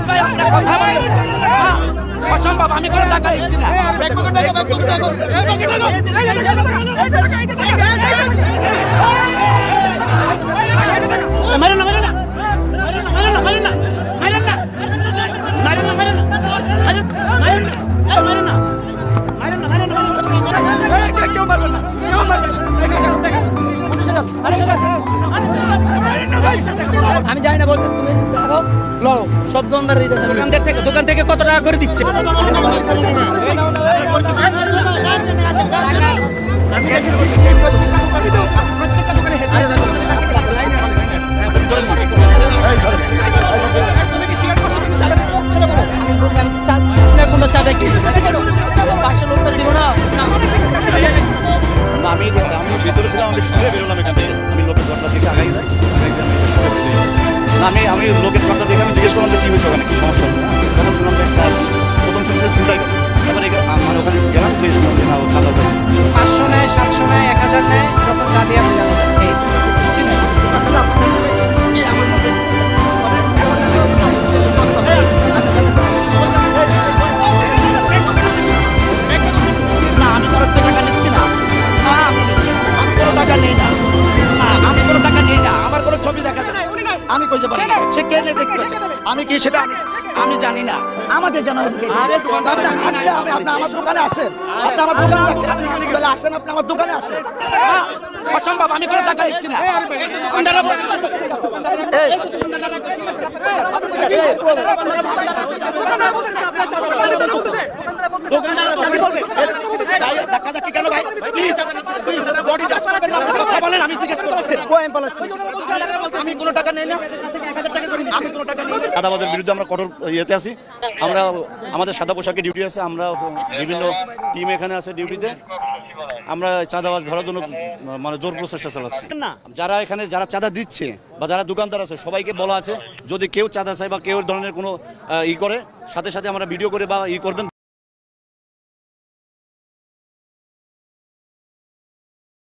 আরিফ ভাই আপনার কথা বলেন হ্যাঁ, অসম্ভব আমি কোনো টাকা দিচ্ছি না। মারেন না মারেন না। সব দোকানদার দিতে দোকানদার থেকে দোকান থেকে কত টাকা করে দিচ্ছে? আমি ভিতরে ছিলাম, আমি শুনে বেরোলাম এখান থেকে। আমি লোকের ঘটনা দেখে আগাই যাই আমি আমি লোকের ঘটনা দেখে আমি জিজ্ঞেস করলাম যে কি হয়েছে ওখানে কি সমস্যা হচ্ছে না তখন শুনলাম যে একটা প্রথম শুনছি চিন্তাই করে আমার ওখানে গেলাম জিজ্ঞেস করলাম যে না ও চাঁদা হয়েছে পাঁচশো নেয় সাতশো নেয় এক হাজার নেয় যখন যা দিয়ে আপনি জানা যায় না আমি কারোর আমি কইতে পারি সে কে দেখতে পাচ্ছি। আমি কি সেটা আমি আমি জানি না আমাকে কেন আরে দোকানদার আপনি আপনি আপনি আমার দোকানে আসেন আপনি আমার দোকানে আসেন তাহলে আসেন আপনি আমার দোকানে আসেন হ্যাঁ, অসম্ভব আমি কোনো টাকা দিচ্ছি না ভাই, ধাক্কাধাক্কি কেন ভাই? Please, আমি জিজ্ঞেস করছি। আমি কোনো টাকা নেই না। আমি কোনো টাকা নেই না। চাঁদাবাজের বিরুদ্ধে আমরা কঠোর ইয়েতে আছি। আমরা আমাদের সাদা পোশাকে ডিউটি আছে আমরা বিভিন্ন টিম এখানে আছে ডিউটিতে আমরা চাঁদাবাজ ধরার জন্য মানে জোর প্রচেষ্টা চালাচ্ছি। না। যারা এখানে যারা চাঁদা দিচ্ছে বা যারা দোকানদার আছে সবাইকে বলা আছে যদি কেউ চাঁদা চায় বা কেউ ধরনের কোনো ই করে সাথে সাথে আমরা ভিডিও করে বা ই করবেন।